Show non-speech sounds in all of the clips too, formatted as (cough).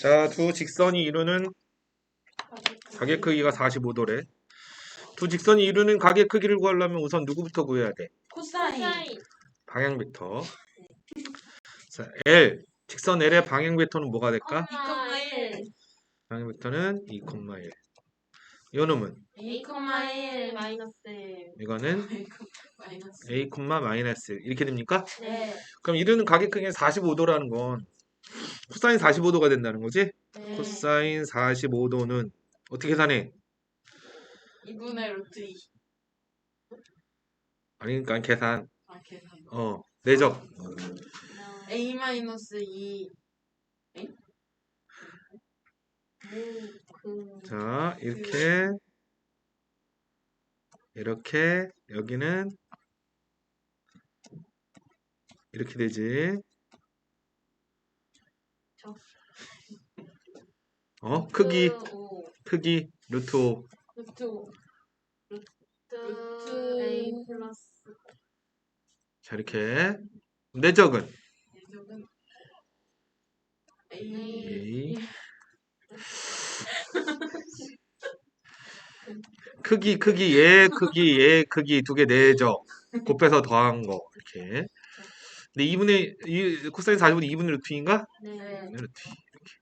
자, 두 직선이 이루는 가게 크기가 45도래. 두 직선이 이루는 가게 크기를 구하려면 우선 누구부터 구해야 돼? 코사인. 방향 벡터. 자, L. 직선 L의 방향 벡터는 뭐가 될까? 2,1. 방향 벡터는 2,1. 요 놈은 2,1 마이너스 1. 이거는 마이너스. A, 마이너스 이렇게 됩니까? 네. 그럼 이루는 가게 크기가 45도라는 건 코사인 45도가 된다는 거지? 네. 코사인 45도는 어떻게 계산해? 2분의 루트 2. 아니 그러니까 계산. 아, 계산. 어, 내적. A 마이너스 2. 자, 이렇게 이렇게 여기는 이렇게 되지. 저. 어, 크기, 5. 크기 루트 5. 루트 5. 루트 A 플러스. 자, 이렇게 내적은 예적은 A 크기, 크기, 얘 크기, 얘 크기 두개 내적 곱해서 더한 거 이렇게. 근데 2분의 이 코사인 45는 2분의 루트 2인가? 네. 루트 2 이렇게.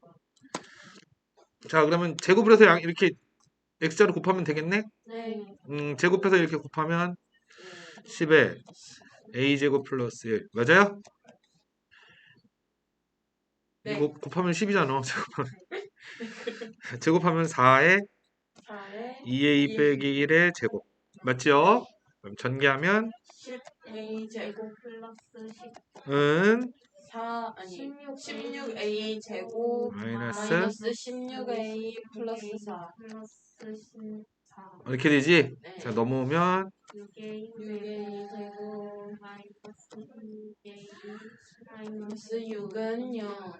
자, 그러면 제곱을 해서 양 이렇게 x자로 곱하면 되겠네? 네. 음, 제곱해서 이렇게 곱하면 10에 a 제곱 플러스 1 맞아요? 네. 이거 곱하면 10이잖아. 제곱하면 (laughs) 제곱하면 4에 4에 2a 빼기 1의 제곱 맞죠? 그럼 전개하면 10 A 제곱 플러스 10. 은 4 아니 16 A 제곱 마이너스 마이너스 16 A 플러스 4 플러스 14 이렇게 되지? 네. 자 넘어오면 6 A 제곱 마이너스 6 A 마이너스 6은 0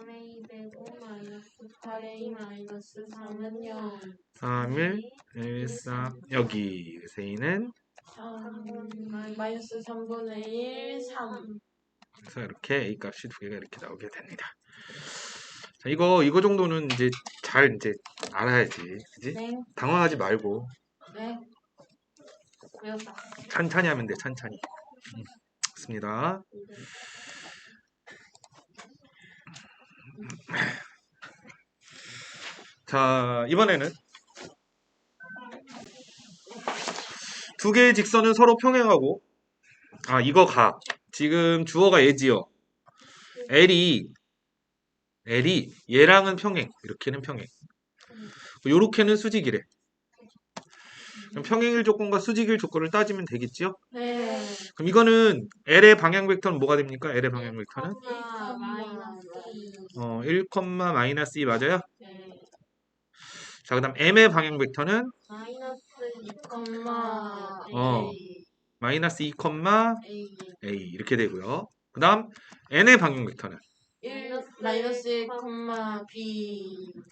3A 제곱 마이너스 8A 마이너스 3은 0 3, 1, 1, 3 여기 3 마이너스 3분의 1 3 그래서 이렇게 a 값이 두 개가 이렇게 나오게 됩니다. 자, 이거 이거 정도는 이제 잘 이제 알아야지, 그지? 네. 당황하지 말고 네. 외웠다. 천천히 하면 돼, 천천히. 음, 좋습니다. 자, 이번에는 두 개의 직선은 서로 평행하고 아, 이거 가. 지금 주어가 얘지요. L이 L이 얘랑은 평행, 이렇게는 평행. 요렇게는 수직이래. 그럼 평행일 조건과 수직일 조건을 따지면 되겠지요? 네. 그럼 이거는 L의 방향 벡터는 뭐가 됩니까? L의 방향 벡터는 아, 어, 1, 마이너스 2 맞아요? 네. 자, 그 다음 M의 방향 벡터는 마이너스 2, 어. A, 마이너스 2, A, A 이렇게 되고요. 그 다음 N의 방향 벡터는 1, 마이너스 1, B.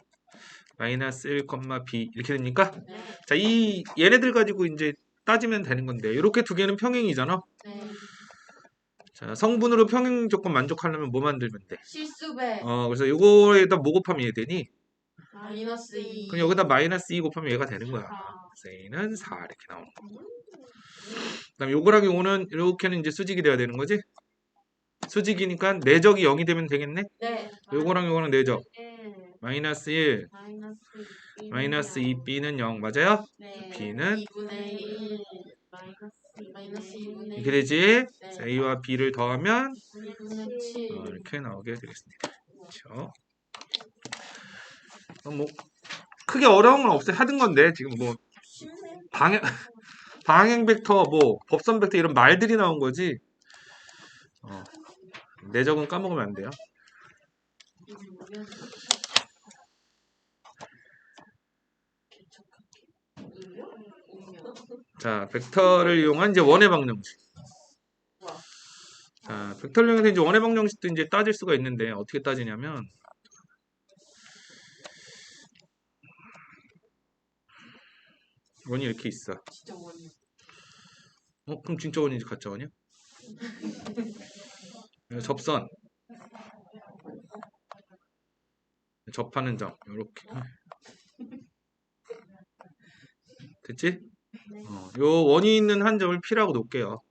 마이너스 1, B 이렇게 됩니까? 네. 자, 이 얘네들 가지고 이제 따지면 되는 건데 이렇게 두 개는 평행이잖아. 네. 자, 성분으로 평행 조건 만족하려면 뭐 만들면 돼? 실수배. 어, 그래서 요거에다 뭐 곱하면 얘 되니? 마이너스 2. 그럼 여기다 마이너스 2 곱하면 얘가 되는 거야. A는 4 이렇게 나오는 거. 그다음 요거랑 요거는 이렇게는 이제 수직이 돼야 되는 거지? 수직이니까 내적이 0이 되면 되겠네? 네. 요거랑 요거는 내적. 1, 마이너스 1, 마이너스 2. 마이너스 2b는 0 맞아요? 네. B는 2분의 1. 마이너스, 마이너스 2분의 이렇게 되지? A와 B를 더하면 2분의 7. 어, 이렇게 나오게 되겠습니다. 그렇죠? 어, 뭐 크게 어려운 건 없어요. 하던 건데 지금 뭐. 방향 (laughs) 방향 벡터 뭐 법선 벡터 이런 말들이 나온 거지. 어, 내적은 까먹으면 안 돼요. 자, 벡터를 이용한 이제 원의 방정식. 자, 벡터를 이용해서 이제 원의 방정식도 이제 따질 수가 있는데 어떻게 따지냐면 원이 이렇게 있어. 어, 그럼 진짜 원인지 가짜 원이야? 접선. 접하는 점. 요렇게. 됐지? 어, 요 원이 있는 한 점을 P라고 놓을게요.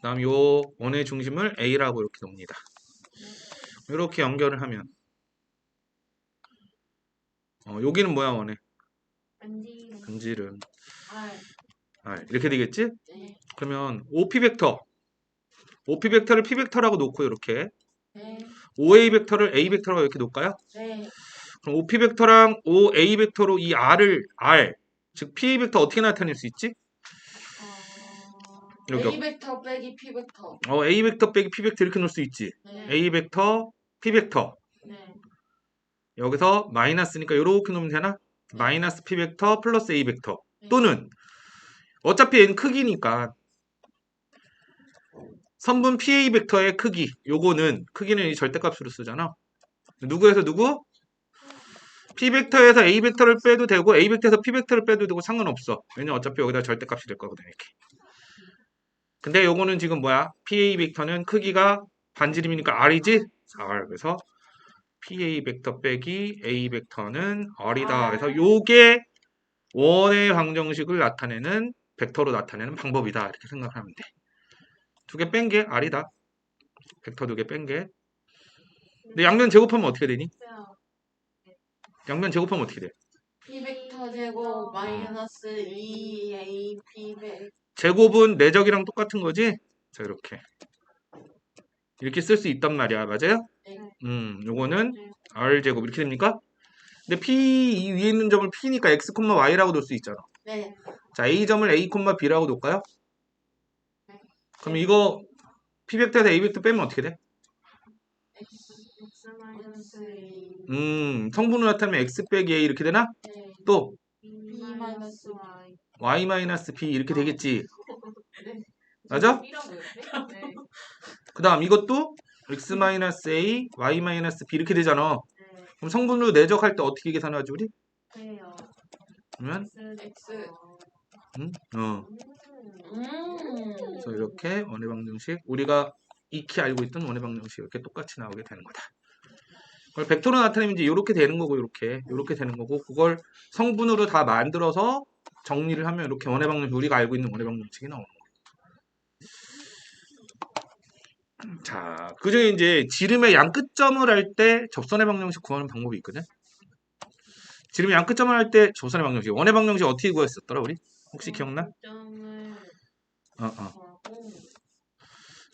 그 다음 요 원의 중심을 A라고 이렇게 놓습니다. 이렇게 연결을 하면 어, 여기는 뭐야 원의 반지. 반지름 알. R 이렇게 되겠지? 네. 그러면 OP 벡터 OP 벡터를 P 벡터라고 놓고 이렇게 네. OA 벡터를 A 벡터라고 이렇게 놓을까요? 네. 그럼 OP 벡터랑 OA 벡터로 이 R을 R 즉 P 벡터 어떻게 나타낼 수 있지? 어. 여기 A 벡터 빼기 P 벡터. 어, A 벡터 빼기 P 벡터 이렇게 놓을 수 있지. 네. A 벡터, P 벡터. 네. 여기서 마이너스니까 이렇게 놓으면 되나? 마이너스 P 벡터 플러스 A 벡터. 또는 어차피 얘는 크기니까 선분 PA 벡터의 크기. 요거는 크기는 이 절대값으로 쓰잖아. 누구에서 누구? P 벡터에서 A 벡터를 빼도 되고 A 벡터에서 P 벡터를 빼도 되고 상관없어. 왜냐면 어차피 여기다 절대값이 될 거거든 이렇게. 근데 요거는 지금 뭐야? PA 벡터는 크기가 반지름이니까 R이지? R. 그래서 PA 벡터 빼기 A 벡터는 R이다. R. 그래서 요게 원의 방정식을 나타내는 벡터로 나타내는 방법이다. 이렇게 생각하면 돼. 두 개 뺀 게 R이다. 벡터 두 개 뺀 게. 근데 양면 제곱하면 어떻게 되니? 양면 제곱하면 어떻게 돼? P 벡터 제곱 마이너스 2A P 벡터. 제곱은 내적이랑 똑같은 거지? 자, 이렇게. 이렇게 쓸 수 있단 말이야. 맞아요? 네. 음, 요거는 네. R 제곱 이렇게 됩니까? 근데 P 이 위에 있는 점을 P니까 X, Y라고 놓을 수 있잖아. 네. 자, A 점을 A, B라고 놓을까요? 네. 그럼 이거 P 벡터에서 A 벡터 빼면 어떻게 돼? 음, 성분으로 나타내면 X 빼기 A 이렇게 되나? 네. 또 B 마이너스 Y. Y 마이너스 B 이렇게 되겠지. 네. 맞아? B라고요? 네. 그 다음 이것도 X 마이너스 A, Y 마이너스 B 이렇게 되잖아. 네. 그럼 성분으로 내적할 때 어떻게 계산하지 우리? 그러면 X. 음, 어, 음. 그래서 이렇게 원의 방정식 우리가 익히 알고 있던 원의 방정식 이렇게 똑같이 나오게 되는 거다. 그걸 벡터로 나타내면 이제 이렇게 되는 거고 이렇게 이렇게 되는 거고 그걸 성분으로 다 만들어서 정리를 하면 이렇게 원의 방정식 우리가 알고 있는 원의 방정식이 나오는 거예요. 자, 그중에 이제 지름의 양 끝점을 할 때 접선의 방정식 구하는 방법이 있거든. 지름의 양 끝점을 할 때 접선의 방정식, 원의 방정식 어떻게 구했었더라 우리? 혹시 기억나? 어, 어.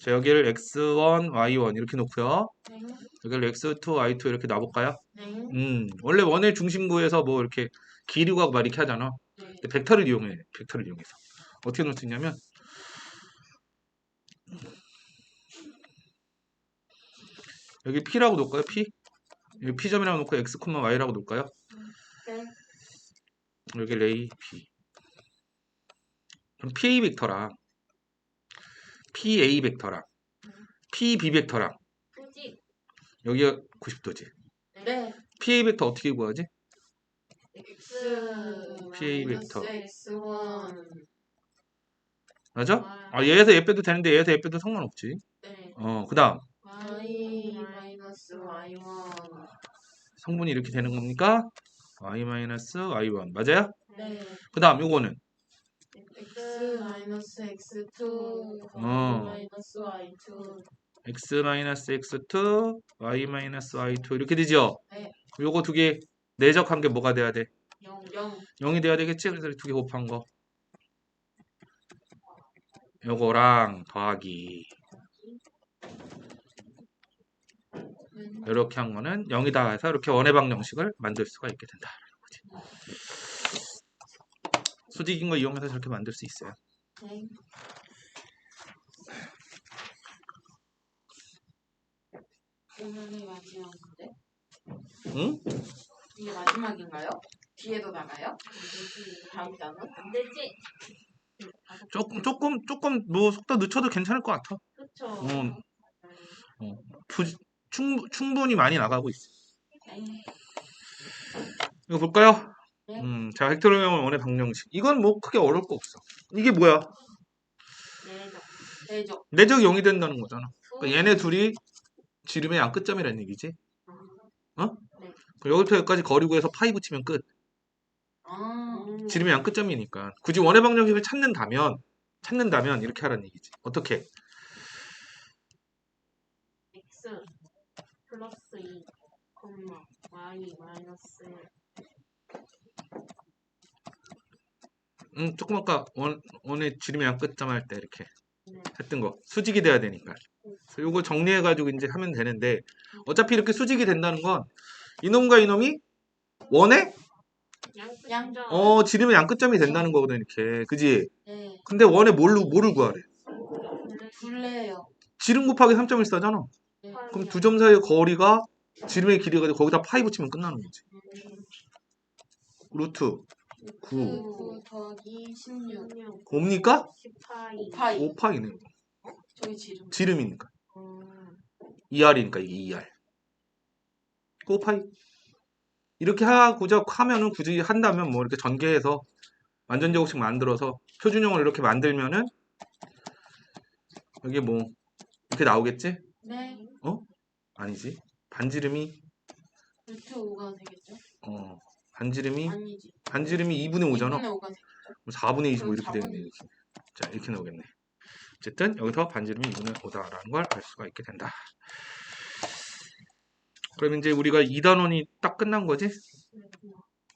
자, 여기를 x1, y1 이렇게 놓고요. 네. 여기를 x2, y2 이렇게 놔볼까요? 네. 음, 원래 원의 중심구에서 뭐 이렇게 기류하고 막 이렇게 하잖아. 네. 근데 벡터를 이용해, 벡터를 이용해서. 어떻게 놓을 수 있냐면, 여기 P라고 놓을까요? P? 여기 P점이라고 놓고 X, Y라고 놓을까요? 네. 여기 레이 P. 그럼 PA 벡터랑 PA 벡터랑 PB 벡터랑. 여기가 90도지. 네. PA 벡터 어떻게 구하지? X. PA 마이너스 벡터. X1. 맞아? 아, 얘에서 얘 빼도 되는데 얘에서 얘 빼도 상관없지. 네. 어, 그 다음 Y 마이너스 Y1. 성분이 이렇게 되는 겁니까? y-y1 맞아요? 네. 그 다음 요거는 X 마이너스 X2. 어. 마이너스 Y2. x-x2, y-y2 이렇게 되죠? 네. 요거 두 개 내적한 게 뭐가 돼야 돼? 0. 0. 0 이 돼야 되겠지? 그래서 두 개 곱한 거 요거랑 더하기 이렇게 한 거는 0이다 해서 이렇게 원의 방정식을 만들 수가 있게 된다. 수직인 거 이용해서 저렇게 만들 수 있어요. 네. 오늘이 마지막인데? 응? 이게 마지막인가요? 뒤에도 나가요? 다음 장은? 안 되지? 조금 조금 조금 뭐 속도 늦춰도 괜찮을 것 같아. 그쵸. 어, 어, 부, 충, 충분히 많이 나가고 있어. 이거 볼까요? 네. 음, 자, 벡터로형의 원의 방정식. 이건 뭐 크게 어려울 거 없어. 이게 뭐야? 내적. 내적. 내적 0이 된다는 거잖아. 그러니까 얘네 둘이 지름의 양 끝점이라는 얘기지. 어? 네. 그럼 여기부터 여기까지 거리 구해서 파이 붙이면 끝. 아. 지름의 양 끝점이니까. 굳이 원의 방정식을 찾는다면 찾는다면 이렇게 하라는 얘기지. 어떻게? x 플러스 2 콤마 y 마이너스 1 음, 조금 아까 원, 원의 지름의 양 끝점 할 때 이렇게 네. 했던 거 수직이 돼야 되니까. 그래서 요거 정리해가지고 이제 하면 되는데 어차피 이렇게 수직이 된다는 건 이놈과 이놈이 원의 양- 양점 어 지름의 양 끝점이 된다는 거거든 이렇게 그지? 네. 근데 원의 뭘로 뭐를 구하래? 둘레요. 지름 곱하기 3.14잖아. 네. 그럼 두 점 사이의 거리가 지름의 길이가 돼 거기다 파이 붙이면 끝나는 거지. 루트 9 9 더하기 16. 16 뭡니까? 18이 5파이. 5파이네. 저기 지름. 지름이니까. 음, 2R이니까 이게 2R. 5파이. 이렇게 하고자 하면은 굳이 한다면 뭐 이렇게 전개해서 완전 제곱식 만들어서 표준형을 이렇게 만들면은 여기 뭐 이렇게 나오겠지? 네. 아니지. 반지름이 루트 5가 되겠죠? 어 반지름이 아니지. 반지름이 2분의 5잖아. 2분의 5가 되겠죠? 4분의 25 그럼 이렇게 4분의 되겠네. 이렇게. 자, 이렇게 나오겠네. 어쨌든 여기서 반지름이 2분의 5다라는 걸 알 수가 있게 된다. 그럼 이제 우리가 2단원이 딱 끝난 거지?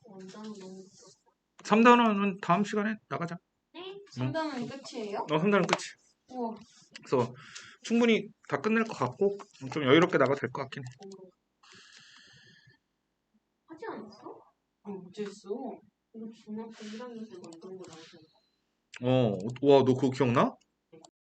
원단은 너무 좋다. 3단원은 다음 시간에 나가자. 3단은 끝이에요? 어, 3단원 끝이. 우와. 그래서 충분히 다 끝낼 것 같고 좀 여유롭게 나가도 될 것 같긴 해. 하지 않았어? 어, 어째있어? 이거 중학교 1학년 때 만든 거 나왔어. 어, 와, 너 그거 기억나?